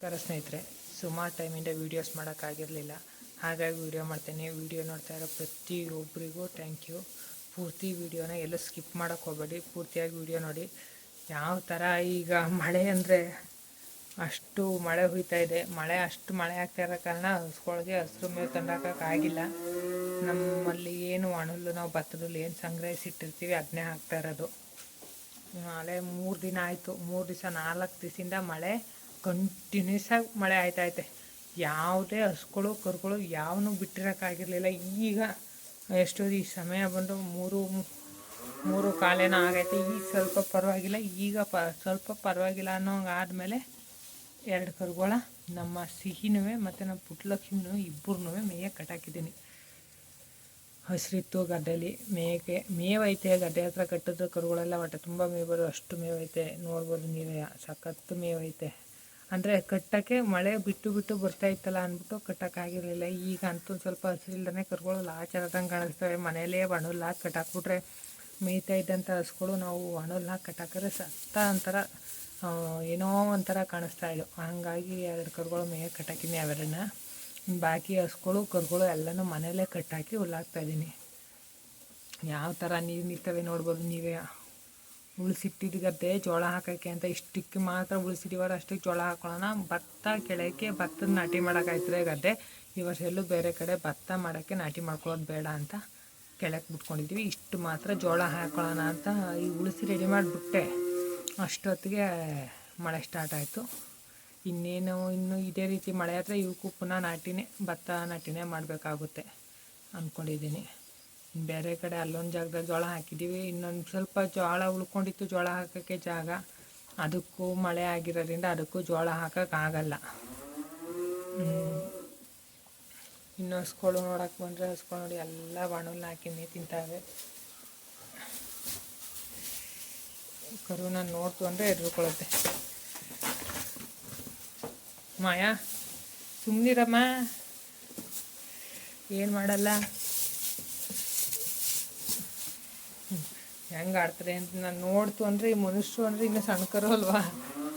ನಮಸ್ಕಾರ ಸ್ನೇಹಿತರೆ, ಸುಮಾರು ಟೈಮಿಂದ ವೀಡಿಯೋಸ್ ಮಾಡೋಕ್ಕಾಗಿರಲಿಲ್ಲ ಹಾಗಾಗಿ ವೀಡಿಯೋ ಮಾಡ್ತೇನೆ. ವೀಡಿಯೋ ನೋಡ್ತಾ ಇರೋ ಪ್ರತಿಯೊಬ್ಬರಿಗೂ ಥ್ಯಾಂಕ್ ಯು ಪೂರ್ತಿ ವೀಡಿಯೋನ ಎಲ್ಲೂ ಸ್ಕಿಪ್ ಮಾಡೋಕ್ಕೆ ಹೋಗಬೇಡಿ. ಪೂರ್ತಿಯಾಗಿ ವೀಡಿಯೋ ನೋಡಿ. ಯಾವ ಥರ ಈಗ ಮಳೆ ಅಂದರೆ ಅಷ್ಟು ಮಳೆ ಹುಯ್ತಾ ಇದೆ. ಮಳೆ ಅಷ್ಟು ಮಳೆ ಆಗ್ತಾ ಇರೋ ಕಾರಣ ಹಸ್ಕೊಳಗೆ ಹಸಿರು ಮೇವು ತಂದಾಕೋಕ್ಕಾಗಿಲ್ಲ ನಮ್ಮಲ್ಲಿ ಏನು ಒಣಲು ನಾವು ಭತ್ತದಲ್ಲಿ ಏನು ಸಂಗ್ರಹಿಸಿಟ್ಟಿರ್ತೀವಿ ಅದನ್ನೇ ಹಾಕ್ತಾ ಇರೋದು. ಮಳೆ ಮೂರು ದಿನ ಆಯಿತು. ಮೂರು ದಿವಸ ನಾಲ್ಕು ದಿವಸದಿಂದ ಮಳೆ ಕಂಟಿನ್ಯೂಸ್ ಆಗಿ ಮಳೆ ಐತೆ ಯಾವುದೇ ಹಸುಗಳು ಕರುಗಳು ಯಾವನು ಬಿಟ್ಟಿರೋಕ್ಕಾಗಿರಲಿಲ್ಲ. ಈಗ ಎಷ್ಟೋ ಈ ಸಮಯ ಬಂದು ಮೂರು ಮೂರು ಕಾಲೇನೋ ಆಗೈತೆ. ಈಗ ಸ್ವಲ್ಪ ಪರವಾಗಿಲ್ಲ. ಈಗ ಪ, ಸ್ವಲ್ಪ ಪರವಾಗಿಲ್ಲ ಅನ್ನೋ ಆದಮೇಲೆ ಎರಡು ಕರುಗಳ ನಮ್ಮ ಸಿಹಿನೂ ಮತ್ತು ನಮ್ಮ ಪುಟ್ಟಲಕ್ಷ್ಮಿನೂ ಇಬ್ಬರನ್ನೂ ಮೇಯ ಕಟ್ಟಾಕಿದ್ದೀನಿ. ಹಸಿರಿತ್ತು ಗದ್ದೆಯಲ್ಲಿ ಮೇಕೆ ಮೇವೈತೆ ಗದ್ದೆ ಹತ್ರ ಕಟ್ಟಿದ್ರೆ ಕರುಗಳೆಲ್ಲ ಹೊಟ್ಟೆ ತುಂಬ ಮೇವು ಬರೋ. ಅಷ್ಟು ಮೇವೈತೆ. ನೋಡ್ಬೋದು ನೀವೇ. ಸಖತ್ತು ಮೇವೈತೆ. ಅಂದರೆ ಕಟ್ಟೋಕ್ಕೆ ಮಳೆ ಬಿಟ್ಟು ಬಿಟ್ಟು ಬರ್ತಾ ಇತ್ತಲ್ಲ ಅಂದ್ಬಿಟ್ಟು ಕಟ್ಟೋಕ್ಕಾಗಿರಲಿಲ್ಲ ಈಗ ಅಂತೂ ಸ್ವಲ್ಪ ಹಸಿರಿಲ್ದೇ ಕರುಗಳು ಲಾಚಾರದಂಗೆ ಕಾಣಿಸ್ತವೆ ಮನೆಯಲ್ಲೇ ಒಣಲ್ ಹಾಕಿ ಕಟ್ಟಾಕ್ಬಿಟ್ರೆ ಮೇಯ್ತಾ ಇದ್ದಂಥ ಹಸುಗಳು ನಾವು ಒಣಲ್ ಹಾಕಿ ಕಟ್ಟಾಕಿದ್ರೆ ಸತ್ತ ಒಂಥರ ಏನೋ ಒಂಥರ ಕಾಣಿಸ್ತಾ ಇದ್ದವು ಹಾಗಾಗಿ ಎರಡು ಕರುಗಳು ಮೇಯ ಕಟ್ಟಾಕಿನಿ ಅವೆರಡನ್ನ ಬಾಕಿ ಹಸುಗಳು, ಕರುಗಳು ಎಲ್ಲನೂ ಮನೆಯಲ್ಲೇ ಕಟ್ಟಾಕಿ ಹುಲ್ಲಾಕ್ತಾ ಇದ್ದೀನಿ. ಯಾವ ಥರ? ನೀರು ನಿಂತವೆ ನೋಡ್ಬೋದು. ನೀವೇ ಉಳಿಸಿಟ್ಟಿದ್ದು ಗದ್ದೆ ಜೋಳ ಹಾಕೋಕ್ಕೆ ಅಂತ ಇಷ್ಟಕ್ಕೆ ಮಾತ್ರ ಉಳಿಸಿಟ್ಟಿವಾರ ಅಷ್ಟಕ್ಕೆ ಜೋಳ ಹಾಕೊಳ್ಳೋಣ. ಭತ್ತ ಕೆಳಕ್ಕೆ ಭತ್ತದ ನಾಟಿ ಮಾಡೋಕ್ಕಾಯ್ತದೆ ಗದ್ದೆ. ಈ ವರ್ಷ ಎಲ್ಲೂ ಬೇರೆ ಕಡೆ ಭತ್ತ ಮಾಡೋಕ್ಕೆ ನಾಟಿ ಮಾಡ್ಕೊಳ್ಳೋದು ಬೇಡ ಅಂತ ಕೆಳಕ್ಕೆ ಬಿಟ್ಕೊಂಡಿದ್ದೀವಿ ಇಷ್ಟು ಮಾತ್ರ ಜೋಳ ಹಾಕೊಳ್ಳೋಣ ಅಂತ ಈ ಉಳಿಸಿ ರೆಡಿ ಮಾಡಿಬಿಟ್ಟೆ. ಅಷ್ಟೊತ್ತಿಗೆ ಮಳೆ ಸ್ಟಾರ್ಟ್ ಆಯಿತು. ಇನ್ನೇನು, ಇನ್ನು ಇದೇ ರೀತಿ ಮಳೆ ಆದರೆ ಇವಕ್ಕೂ ಪುನಃ ನಾಟಿನೇ, ಭತ್ತ ನಾಟಿನೇ ಮಾಡಬೇಕಾಗುತ್ತೆ ಅಂದ್ಕೊಂಡಿದ್ದೀನಿ. ಬೇರೆ ಕಡೆ ಅಲ್ಲೊಂದು ಜಾಗದಲ್ಲಿ ಜೋಳ ಹಾಕಿದ್ದೀವಿ ಇನ್ನೊಂದು ಸ್ವಲ್ಪ ಜೋಳ ಉಳ್ಕೊಂಡಿತ್ತು ಜೋಳ ಹಾಕೋಕ್ಕೆ ಜಾಗ, ಅದಕ್ಕೂ ಮಳೆ ಆಗಿರೋದ್ರಿಂದ ಅದಕ್ಕೂ ಜೋಳ ಹಾಕೋಕ್ಕಾಗಲ್ಲ ಇನ್ನು ಹಸ್ಕೊಳು ನೋಡೋಕೆ ಬಂದರೆ ಹಸ್ಗಳು ನೋಡಿ, ಎಲ್ಲ ಬಾಣಲ್ಲಿ ಹಾಕಿನಿ ತಿಂತಾವೆ. ಕರುನ ನೋಡ್ತು ಅಂದರೆ ಎದುರುಕೊಳ್ಳುತ್ತೆ ಮಾಯಾ ಸುಮ್ಮನಿರಮ್ಮ ಏನು ಮಾಡಲ್ಲ? ಹೆಂಗೆ ಆಡ್ತಾರೆ ಅಂತ ನಾನು ನೋಡ್ತು ಅಂದರೆ ಈ ಮನುಷ್ಯರು ಅಂದರೆ ಇನ್ನು ಸಣ್ಣಕರು ಅಲ್ವಾ?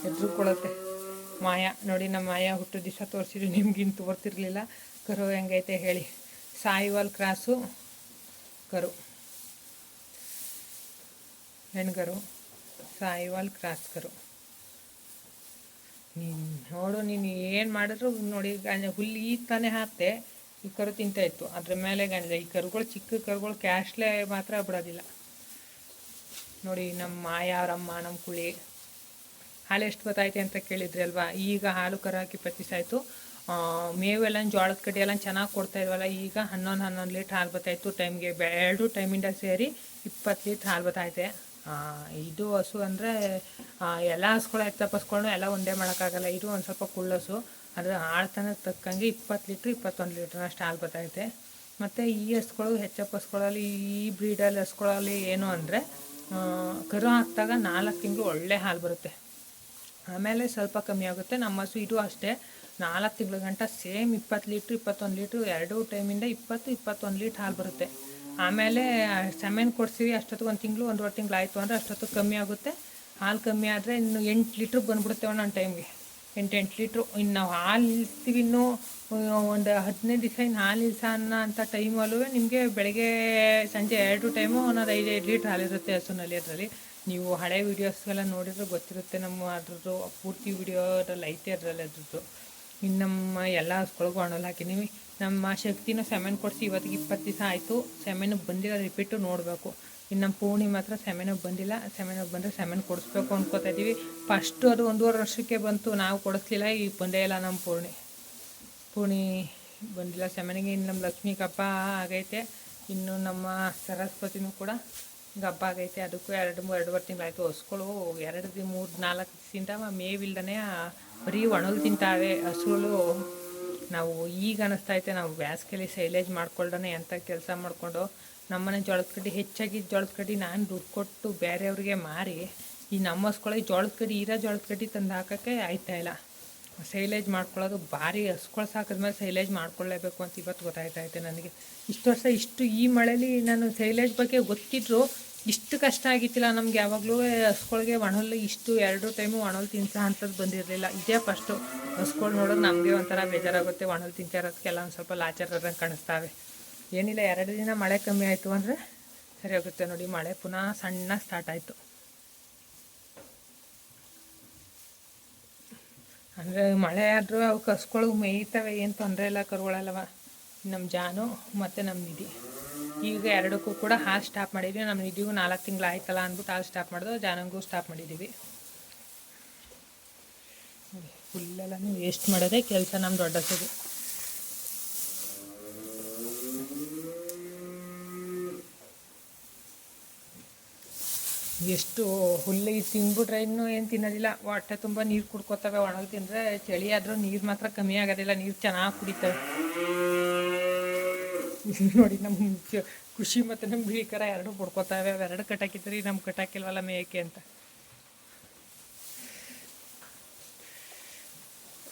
ಹೆದ್ರುಕೊಳ್ಳುತ್ತೆ ಮಾಯಾ, ನೋಡಿ ನಮ್ಮ ಮಾಯಾ ಹುಟ್ಟು ದಿವಸ ತೋರಿಸಿದ್ರು ನಿಮ್ಗಿನ್ನು ತೋರ್ತಿರ್ಲಿಲ್ಲ. ಕರು ಹೆಂಗೈತೆ ಹೇಳಿ. ಸಾಯಿವಾಲ್ ಕ್ರಾಸು ಕರು. ಹೆಣ್ಗರು, ಸಾಯಿವಾಲ್ ಕ್ರಾಸ್ ಕರು. ನೀನು ನೋಡು, ನೀನು ಏನು ಮಾಡಿದ್ರು ನೋಡಿ ಹುಲ್ಲು ಈ ತಾನೇ ಹಾಕ್ತೆ. ಈ ಕರು ತಿಂತಾಯಿತ್ತು ಅದ್ರ ಮೇಲೆ ಗಂಜ, ಈ ಕರುಗಳು ಚಿಕ್ಕ ಕರುಗಳು, ಕ್ಯಾಶ್ಲೇ ಮಾತ್ರ ಬಿಡೋದಿಲ್ಲ. ನೋಡಿ, ನಮ್ಮ ಮಾಯ ಅವರಮ್ಮ ನಮ್ಮ ಕುಳಿ ಹಾಲು ಎಷ್ಟು ಗೊತ್ತಾಯ್ತೆ ಅಂತ ಕೇಳಿದ್ರಿ ಅಲ್ವಾ? ಈಗ ಹಾಲು ಕರಾಕಿ ಹಾಕಿ ಪತ್ತಿಸ ಆಯಿತು ಮೇವೆಲ್ಲ ಜೋಳದ ಕಡ್ಡಿ ಎಲ್ಲ ಚೆನ್ನಾಗಿ ಕೊಡ್ತಾ ಇದ್ವಲ್ಲ, ಈಗ ಹನ್ನೊಂದು ಹನ್ನೊಂದು ಲೀಟ್ರ್ ಹಾಲು ಬತ್ತಾಯಿತು. ಟೈಮ್ಗೆ ಎರಡು ಟೈಮಿಂದ ಸೇರಿ ಇಪ್ಪತ್ತು ಲೀಟ್ರ್ ಹಾಲು ಬತ್ತಾಯ್ತೆ. ಇದು ಹಸು ಅಂದರೆ ಎಲ್ಲ ಹಸುಗಳು ತಪ್ಪಿಸ್ಕೊಂಡು ಎಲ್ಲ ಒಂದೇ ಮಾಡೋಕ್ಕಾಗಲ್ಲ. ಇದು ಒಂದು ಸ್ವಲ್ಪ ಕುಳ್ಳಸು ಅದ್ರ ಆಳ್ತನಕ್ಕೆ ತಕ್ಕಂಗೆ ಇಪ್ಪತ್ತು ಲೀಟ್ರ್, ಇಪ್ಪತ್ತೊಂದು ಲೀಟ್ರ್ ಅಷ್ಟು ಹಾಲು ಬತ್ತೈತೆ ಮತ್ತು ಈ ಹಸುಗಳು, ಹೆಚ್ಚಪ್ಪ ಹಸುಗಳಲ್ಲಿ, ಈ ಬ್ರೀಡಲ್ಲಿ ಹಸುಗಳಲ್ಲಿ ಏನು ಅಂದರೆ ಕರು ಹಾಕಿದಾಗ ನಾಲ್ಕು ತಿಂಗಳು ಒಳ್ಳೆ ಹಾಲು ಬರುತ್ತೆ. ಆಮೇಲೆ ಸ್ವಲ್ಪ ಕಮ್ಮಿ ಆಗುತ್ತೆ. ನಮ್ಮ ಹಸು ಇದು ಅಷ್ಟೇ. ನಾಲ್ಕು ತಿಂಗಳ ಗಂಟ ಸೇಮ್ ಇಪ್ಪತ್ತು ಲೀಟ್ರ್, ಇಪ್ಪತ್ತೊಂದು ಲೀಟ್ರ್ ಎರಡೂ ಟೈಮಿಂದ ಇಪ್ಪತ್ತು, ಇಪ್ಪತ್ತೊಂದು ಲೀಟ್ರ್ ಹಾಲು ಬರುತ್ತೆ. ಆಮೇಲೆ ಸೆಮೆನ್ ಕೊಡ್ತೀವಿ ಅಷ್ಟೊತ್ತಿಗೆ ಒಂದು ತಿಂಗಳು, ಒಂದೂವರೆ ತಿಂಗಳು ಆಯಿತು ಅಂದರೆ ಅಷ್ಟೊತ್ತಿಗೆ ಕಮ್ಮಿ ಆಗುತ್ತೆ. ಹಾಲು ಕಮ್ಮಿ ಆದರೆ ಇನ್ನು ಎಂಟು ಲೀಟ್ರ್ ಬಂದ್ಬಿಡುತ್ತೆ ಒಂದೊಂದು ಟೈಮ್ಗೆ. ಎಂಟು ಎಂಟು ಲೀಟ್ರು ಇನ್ನು ನಾವು ಹಾಲು ಇಳಿಸ್ತೀವಿ ಇನ್ನೂ ಒಂದು ಹದಿನೈದು ದಿವಸ ಇನ್ನು ಹಾಲು ಇಳಿಸ ಅನ್ನೋ ಅಂಥ ಟೈಮಲ್ಲೂ ನಿಮಗೆ ಬೆಳಗ್ಗೆ ಸಂಜೆ ಎರಡು ಟೈಮು ಒಂದೊಂದು ಐದು ಲೀಟ್ರ್ ಹಾಲಿರುತ್ತೆ ಹಸುನಲ್ಲಿ ಅದರಲ್ಲಿ. ನೀವು ಹಳೆ ವೀಡಿಯೋಸ್ಗೆಲ್ಲ ನೋಡಿದ್ರೆ ಗೊತ್ತಿರುತ್ತೆ ನಮ್ಮ ಅದ್ರದ್ದು ಪೂರ್ತಿ ವೀಡಿಯೋದಲ್ಲಿ ಐತೆ ಅದರಲ್ಲಿ ಅದ್ರದ್ದು. ಇನ್ನು ನಮ್ಮ ಎಲ್ಲ ಹಸ್ಗಳಿಗೂ ಹಣ್ಣಲ್ಲಿ ಹಾಕಿದ್ದೀವಿ. ನಮ್ಮ ಶಕ್ತಿನೂ ಸೆಮೆನ್ ಕೊಡಿಸಿ ಇವತ್ತಿಗೆ ಇಪ್ಪತ್ತು ದಿವಸ ಆಯಿತು. ಸೆಮೆನ್ ಬಂದಿರೋ ರಿಪೀಟು ನೋಡಬೇಕು. ಇನ್ನು ನಮ್ಮ ಪೂರ್ಣಿ ಮಾತ್ರ ಸೆಮೆನ್ ಬಂದಿಲ್ಲ. ಸೆಮೆನ್ ಬಂದರೆ ಸೆಮೆನ್ ಕೊಡಿಸ್ಬೇಕು ಅಂದ್ಕೋತಾ ಇದ್ದೀವಿ. ಫಸ್ಟು ಅದು ಒಂದೂವರೆ ವರ್ಷಕ್ಕೆ ಬಂತು, ನಾವು ಕೊಡಿಸ್ಲಿಲ್ಲ. ಈಗ ಬಂದೇ ಇಲ್ಲ ನಮ್ಮ ಪೂರ್ಣಿ. ಪೂರ್ಣಿ ಬಂದಿಲ್ಲ. ಸೆಮೆನಿಗೆ ಇನ್ನು ನಮ್ಮ ಲಕ್ಷ್ಮೀ ಹಬ್ಬ ಆಗೈತೆ. ಇನ್ನು ನಮ್ಮ ಸರಸ್ವತಿನೂ ಕೂಡ ಗಬ್ಬ ಆಗೈತೆ. ಅದಕ್ಕೂ ಎರಡು ಮೂರು ಎರಡುವರೆ ತಿಂಗಳಾಯಿತು. ಹಸುಗಳು ಎರಡು ದಿ, ಮೂರು ನಾಲ್ಕು ದಿವಸದಿಂದ ಮೇವಿಲ್ದೇ ಬರೀ ಒಣಲು ತಿಂತಾವೆ. ಹಸುಗಳು ನಾವು ಈಗ ಅನ್ನಿಸ್ತೈತೆ ನಾವು ಬ್ಯಾಸ್ಗೆಲಿ ಸೈಲೇಜ್ ಮಾಡ್ಕೊಳ್ದೇ ಎಂಥ ಕೆಲಸ ಮಾಡಿಕೊಂಡು ನಮ್ಮನೆ ಜೋಳದ ಕಡ್ಡಿ ಹೆಚ್ಚಾಗಿ ಜೋಳದ ಕಡ್ಡಿ ನಾನು ದುಡ್ಡು ಕೊಟ್ಟು ಬೇರೆಯವ್ರಿಗೆ ಮಾರಿ, ಈ ನಮ್ಮ ಹಸ್ಕೊಳಗೆ ಜೋಳದ ಕಡ್ಡಿ ಇರೋ ಜೋಳದ ಕಡ್ಡಿ ತಂದು ಹಾಕೋಕ್ಕೆ ಆಯ್ತಾ ಇಲ್ಲ. ಸೈಲೇಜ್ ಮಾಡ್ಕೊಳ್ಳೋದು ಭಾರಿ ಹಾಕಿದ ಸಾಕಿದ್ಮೇಲೆ ಸೈಲೇಜ್ ಮಾಡ್ಕೊಳ್ಳೇಬೇಕು ಅಂತ ಇವತ್ತು ಗೊತ್ತಾಯ್ತೈತೆ ನನಗೆ. ಇಷ್ಟು ವರ್ಷ ಇಷ್ಟು ಈ ಮಳೇಲಿ ನಾನು ಸೈಲೇಜ್ ಬಗ್ಗೆ ಗೊತ್ತಿದ್ರು ಇಷ್ಟು ಕಷ್ಟ ಆಗಿತ್ತಿಲ್ಲ. ನಮ್ಗೆ ಯಾವಾಗಲೂ ಹಸ್ಕೊಳಗೆ ಒಣಲು ಇಷ್ಟು ಎರಡು ಟೈಮು ಒಣಲು ತಿನ್ಸ ಅಂಥದ್ದು ಬಂದಿರಲಿಲ್ಲ. ಇದೇ ಫಸ್ಟು ಹಸ್ಕೊಳ್ ನೋಡೋದು ನಮಗೆ ಒಂಥರ ಬೇಜಾರಾಗುತ್ತೆ. ಒಣಲು ತಿಂತಾ ಇರೋದಕ್ಕೆಲ್ಲ ಒಂದು ಸ್ವಲ್ಪ ಲಾಚಾರದಂಗೆ ಕಾಣಿಸ್ತಾವೆ. ಏನಿಲ್ಲ, ಎರಡು ದಿನ ಮಳೆ ಕಮ್ಮಿ ಆಯಿತು ಅಂದರೆ ಸರಿ ಹೋಗುತ್ತೆ ನೋಡಿ, ಮಳೆ ಪುನಃ ಸಣ್ಣ ಸ್ಟಾರ್ಟ್ ಆಯಿತು. ಅಂದರೆ ಮಳೆ ಆದರೂ ಅವು ಕಸ್ಗಳು ಮೇಯ್ತವೆ, ಏನು ತೊಂದರೆ ಇಲ್ಲ ಕರುಗಳಲ್ಲವ ನಮ್ಮ ಜಾನು ಮತ್ತು ನಮ್ಮ ನಿಧಿ. ಈಗ ಎರಡಕ್ಕೂ ಕೂಡ ಹಾಲು ಸ್ಟಾಪ್ ಮಾಡಿದ್ವಿ ನಮ್ಮ ನಿಧಿಗೂ ನಾಲ್ಕು ತಿಂಗಳು ಆಯ್ತಲ್ಲ ಅಂದ್ಬಿಟ್ಟು ಹಾಲು ಸ್ಟಾಪ್ ಮಾಡಿದ್ರು, ಜಾನಂಗೂ ಸ್ಟಾಪ್ ಮಾಡಿದ್ದೀವಿ ನೋಡಿ ನೀವು ವೇಸ್ಟ್ ಮಾಡೋದೇ ಕೆಲಸ ನಮ್ಮ ದೊಡ್ಡಸದು. ಎಷ್ಟು ಹುಲ್ಲು ಇದು ತಿಂದ್ಬಿಟ್ರೆ ಇನ್ನೂ ಏನು ತಿನ್ನೋದಿಲ್ಲ. ಹೊಟ್ಟೆ ತುಂಬ ನೀರು ಕುಡ್ಕೋತವೆ. ಒಣಗಿ ತಿಂದರೆ ಚಳಿ ಆದರೂ ನೀರು ಮಾತ್ರ ಕಮ್ಮಿ ಆಗೋದಿಲ್ಲ. ನೀರು ಚೆನ್ನಾಗಿ ಕುಡಿತವೆ. ನೋಡಿ ನಮ್ಮ ಖುಷಿ ಮತ್ತು ನಮ್ಮ ಭೀಕರ ಎರಡು ಪಡ್ಕೋತಾವೆ. ಅವೆರಡು ಕಟ್ಟಾಕಿದ್ರಿ ನಮ್ಮ ಕಟ್ಟಾಕಿಲ್ವಲ್ಲ ಮೇಕೆ ಅಂತ.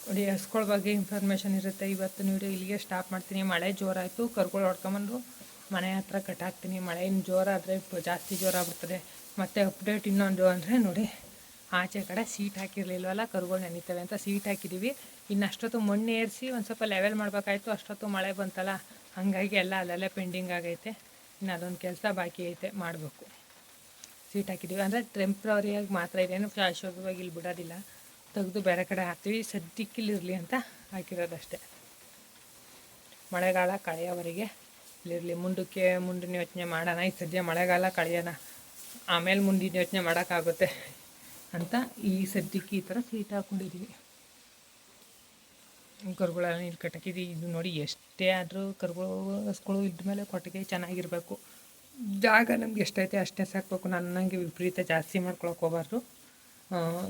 ನೋಡಿ ಹಸ್ಗಳ ಬಗ್ಗೆ ಇನ್ಫಾರ್ಮೇಷನ್ ಇರುತ್ತೆ. ಇವತ್ತು ವಿಡಿಯೋ ಇಲ್ಲಿಗೆ ಸ್ಟಾಪ್ ಮಾಡ್ತೀನಿ. ಮಳೆ ಜೋರಾಯಿತು. ಕರ್ಗಳು ಹೊಡ್ಕೊಂಬಂದು ಮನೆ ಹತ್ರ ಕಟ್ಟಾಕ್ತೀನಿ. ಮಳೆ ಇನ್ನು ಜೋರಾದರೆ ಜಾಸ್ತಿ ಜೋರಾಗ್ಬಿಡ್ತದೆ ಮತ್ತು ಅಪ್ಡೇಟ್ ಇನ್ನೊಂದು ಅಂದರೆ ನೋಡಿ, ಆಚೆ ಕಡೆ ಸೀಟ್ ಹಾಕಿರಲಿಲ್ವಲ್ಲ, ಕರುಗಳು ನೆನೀತವೆ ಅಂತ ಸೀಟ್ ಹಾಕಿದ್ದೀವಿ ಇನ್ನು ಅಷ್ಟೊತ್ತು ಮಣ್ಣು ಏರಿಸಿ ಒಂದು ಸ್ವಲ್ಪ ಲೆವೆಲ್ ಮಾಡಬೇಕಾಯ್ತು. ಅಷ್ಟೊತ್ತು ಮಳೆ ಬಂತಲ್ಲ, ಹಾಗಾಗಿ ಎಲ್ಲ ಅಲ್ಲಲ್ಲೇ ಪೆಂಡಿಂಗ್ ಆಗೈತೆ. ಇನ್ನು ಅದೊಂದು ಕೆಲಸ ಬಾಕಿ ಐತೆ, ಮಾಡಬೇಕು. ಸೀಟ್ ಹಾಕಿದ್ದೀವಿ ಅಂದರೆ ಟೆಂಪ್ರವರಿಯಾಗಿ ಮಾತ್ರ ಇದೇನು ಶಾಶ್ವತವಾಗಿ ಇಲ್ಲಿ ಬಿಡೋದಿಲ್ಲ. ತೆಗೆದು ಬೇರೆ ಕಡೆ ಹಾಕ್ತೀವಿ. ಸದ್ಯಕ್ಕಿಲ್ಲಿರಲಿ ಅಂತ ಹಾಕಿರೋದಷ್ಟೇ. ಮಳೆಗಾಲ ಕಳೆಯೋವರೆಗೆ. ಇಲ್ಲಿರಲಿ ಮುಂದಕ್ಕೆ ಮುಂದಿನ ಯೋಚನೆ ಮಾಡೋಣ, ಈ ಸದ್ಯ ಮಳೆಗಾಲ ಕಳೆಯೋಣ. ಆಮೇಲೆ ಮುಂದಿನ ಯೋಚನೆ ಮಾಡೋಕ್ಕಾಗುತ್ತೆ ಅಂತ ಈ ಸದ್ಯಕ್ಕೆ ಈ ಥರ ಸೀಟ್ ಹಾಕ್ಕೊಂಡಿದ್ದೀವಿ ಕರುಗಳೆಲ್ಲ ನೀರು ಕಟ್ಟಕ್ಕಿದ್ದು ಇದು ನೋಡಿ ಎಷ್ಟೇ ಆದರೂ ಕರುಗಳು ಹಸ್ಗಳು ಇದ್ದ ಮೇಲೆ ಕೊಟ್ಟಿಗೆ ಚೆನ್ನಾಗಿರಬೇಕು. ಜಾಗ ನಮ್ಗೆ ಎಷ್ಟೈತೆ ಅಷ್ಟೇ ಸಾಕಬೇಕು. ನನಗೆ ವಿಪರೀತ ಜಾಸ್ತಿ ಮಾಡ್ಕೊಳಕ್ಕೆ ಹೋಗಬಾರ್ದು.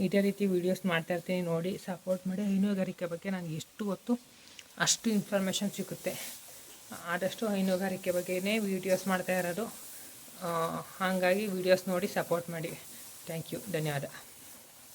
ಇದೇ ರೀತಿ ವೀಡಿಯೋಸ್ ಮಾಡ್ತಾ ಇರ್ತೀನಿ ನೋಡಿ ಸಪೋರ್ಟ್ ಮಾಡಿ ಹೈನುಗಾರಿಕೆ ಬಗ್ಗೆ ನನಗೆ ಎಷ್ಟು ಗೊತ್ತು ಅಷ್ಟು ಇನ್ಫಾರ್ಮೇಷನ್ ಸಿಗುತ್ತೆ. ಆದಷ್ಟು ಹೈನುಗಾರಿಕೆ ಬಗ್ಗೆನೇ ವೀಡಿಯೋಸ್ ಮಾಡ್ತಾ ಇರೋದು. ಹಾಗಾಗಿ ವೀಡಿಯೋಸ್ ನೋಡಿ ಸಪೋರ್ಟ್ ಮಾಡಿ. ಥ್ಯಾಂಕ್ ಯು ಧನ್ಯವಾದ.